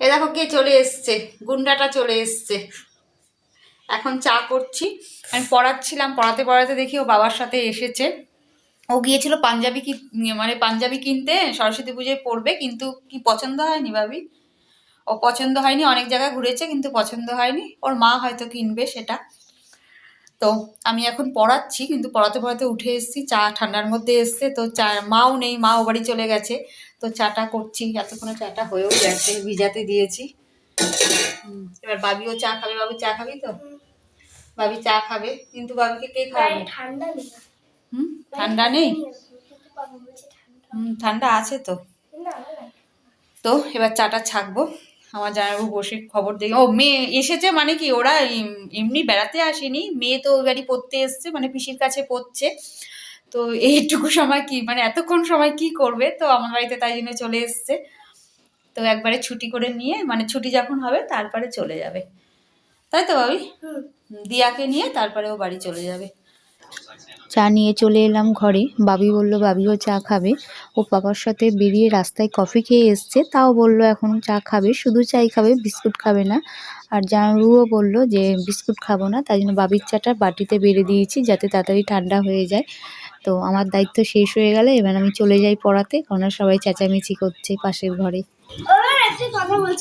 এ দেখো কে চলে এসছে, গুন্ডাটা চলে এসছে। এখন চা করছি। আমি পড়াচ্ছিলাম, পড়াতে পড়াতে দেখি ও বাবার সাথে এসেছে। ও গিয়েছিল পাঞ্জাবি কি মানে পাঞ্জাবি কিনতে, সরস্বতী পুজোয় পড়বে কিন্তু কি পছন্দ হয়নি ভাবি। ও পছন্দ হয়নি, অনেক জায়গায় ঘুরেছে, কিন্তু পছন্দ হয়নি। ওর মা হয়তো কিনবে সেটা। তো আমি এখন পড়াচ্ছি কিন্তু পড়াতে পড়াতে উঠে এসেছি চা ঠান্ডার মধ্যে এসছে তো চা মাও নেই মা ও বাড়ি চলে গেছে তো চাটা করছি এতক্ষণে চাটা হয়েও গেছে ভিজাতে দিয়েছি। হুম, এবার বাবিও চা খাবে বাবু চা খাবি তো? বাবি চা খাবে কিন্তু বাবিকে কে খাবে? ঠান্ডা হুম ঠান্ডা নেই? হুম ঠান্ডা আছে তো। তো এবার চাটা ছাকবো। আমার জামাইবাবু বসে খবর দেখে ও মেয়ে এসেছে মানে কি ওরা এমনি বেড়াতে আসেনি মেয়ে তো ওই বাড়ি পড়তে এসছে মানে পিসির কাছে পড়ছে। তো এইটুকু সময় কি মানে এতক্ষণ সময় কি করবে তো আমার বাড়িতে তাই জন্য চলে এসছে। তো একবারে ছুটি করে নিয়ে মানে ছুটি যখন হবে তারপরে চলে যাবে। তাই তো ভাবি? দিয়াকে নিয়ে তারপরে ও বাড়ি চলে যাবে। চা নিয়ে চলে এলাম ঘরে। বাবি বলল, বাবিও চা খাবে। ও বাবার সাথে বেরিয়ে রাস্তায় কফি খেয়ে এসছে। তাও বলল, এখন চা খাবে, শুধু চাই খাবে, বিস্কুট খাবে না। আর জামাইবাবুও বলল যে, বিস্কুট খাব না, তাই জন্য বাবির চাটা বাটিতে বেড়ে দিয়েছি, যাতে তাড়াতাড়ি ঠান্ডা হয়ে যায়। তো আমার দায়িত্ব শেষ হয়ে গেলে, এবার আমি চলে যাই পড়াতে কারণ সবাই চেঁচামেচি করছে পাশের ঘরে। কথা বলছি।